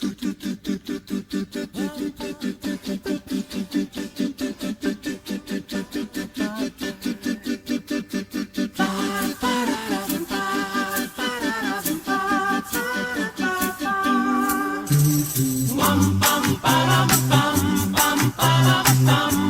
Bum, bum, ba-dum, bum, bum, ba bum.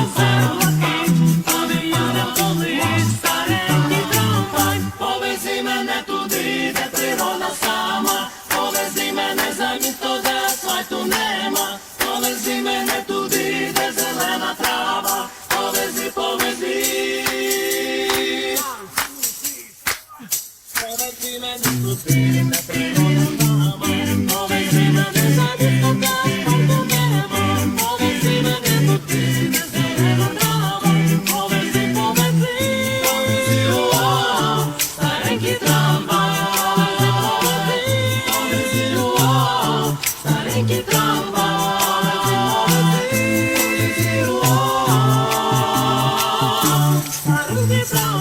mene tudi ide priroda sama Povezi mene za mjesto da svoj tu nema Povezi mene tudi ide zelena trava Povezi, povezi Povezi mene tudi ide priroda sama Povezi mene za mjesto da svoj tu nema Vibram